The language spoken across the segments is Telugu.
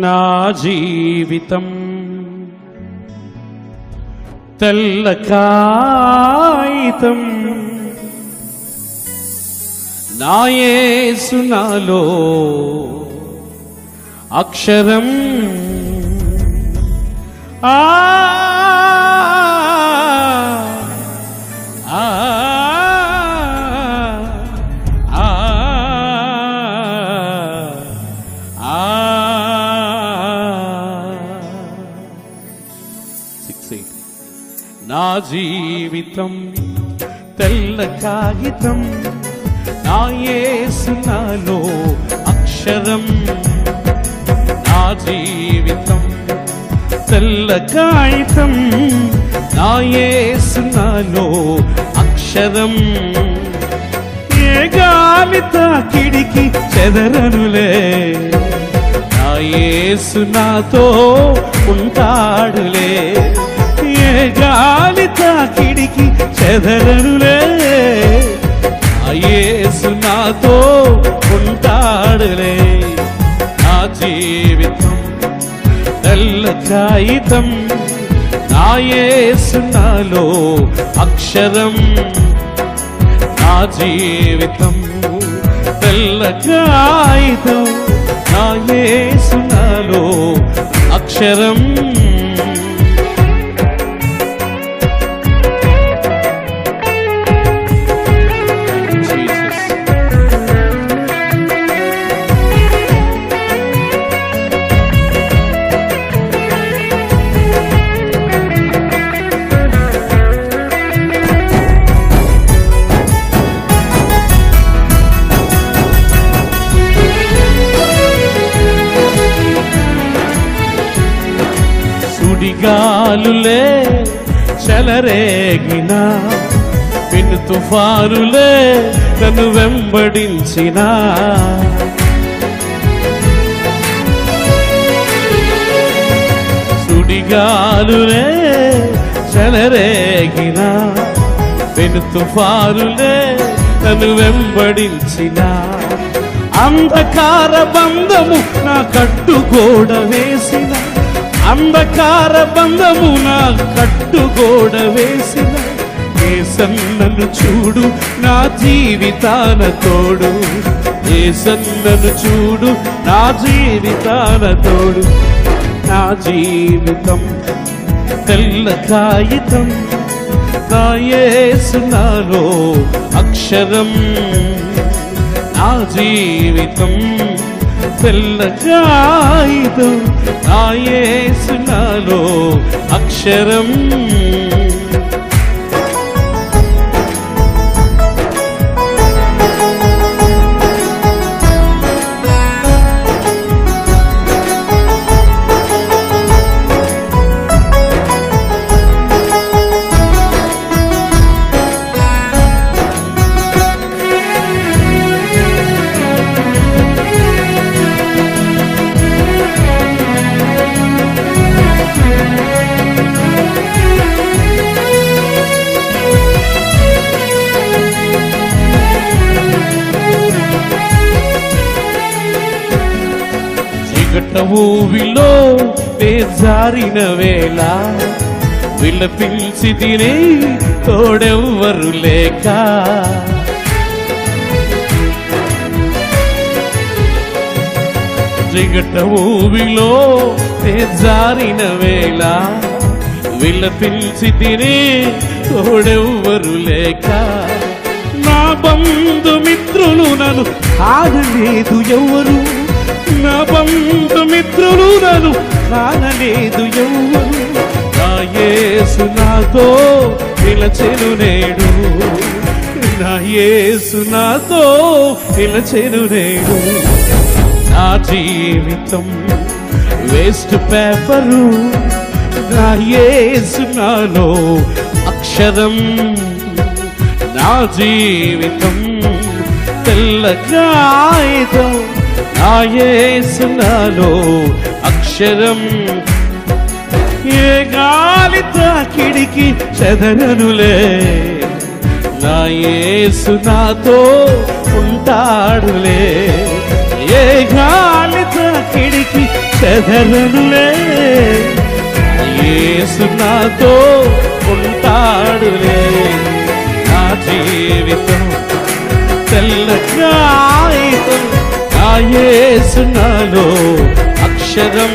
నా జీవితం తెల్ల కాయితం నా అక్షరం. ఆ నా జీవితం తెల్ల కాగితం. నా యేసు నాలో అక్షరం. నా జీవితం తెల్ల కాగితం. నా యేసు నాలో అక్షరం. ఏ గాలి తాకిడికి చెదరనులే. నా యేసు నాతో ఉంటాడులే. ఏ గాలి తాకిడికి చెదరనులే. నా యేసు నాతో ఉంటాడులే. నా జీవితం తెల్ల కాగితం నా యేసు నాలో అక్షరం. నా జీవితం తెల్ల కాగితం నా యేసు నాలో అక్షరం. గాలులే చెలరేగిన పిన్ తుఫానులే నన్ను వెంబడించిన. సుడిగాలులే చెలరేగిన పెను తుఫారులే నన్ను వెంబడించిన. అంధకార బంధము నా కట్టుగోడ వేసినా. అంధకార బంధమున కట్టుగోడ వేసిన ఏసన్నను చూడు నా జీవితాన తోడు. ఏసన్నను చూడు నా జీవితాన తోడు. నా జీవితం తెల్ల కాగితం నా అక్షరం. నా జీవితం తెల్ల కాగితం నా యేసు నాలో అక్షరం. చిగట ఊవిలో జారిన వేళ. విలపించి తినే తోడెవ్వరు లేక. జిగట ఊవిలో జారిన వేళ. విలపించి తినే తోడెవ్వరు లేక. నా బంధుమిత్రులు నన్ను ఆగలేదు ఎవరు? నా బంధుమిత్రులు నన్ను కానలేదు ఎవ్వరు. నా యేసు నాతో నిలచెను నేడు. నా యేసు నాతో నిలచెను నేడు. నా జీవితం వేస్ట్ పేపరు. నా యేసు నాలో అక్షరం. నా జీవితం తెల్ల కాగితం. నాయేసు అక్షరం. ఏ గాలి తాకిడికి చదరనులే. నాయేసు నాతో ఉంటాడులే. ఏ గాలి తాకిడికి చదరనులే. యేసు నాతో ఉంటాడులే. నా జీవితం తెల్లగా కాగితం యేసు నాలో అక్షరం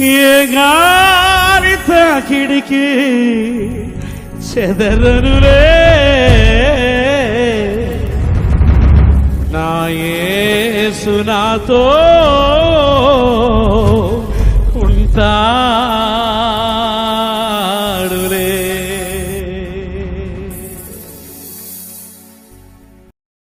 ఏ గాలిత కిడికి చెదరనులే. నా యేసు నాతో ఉంటా.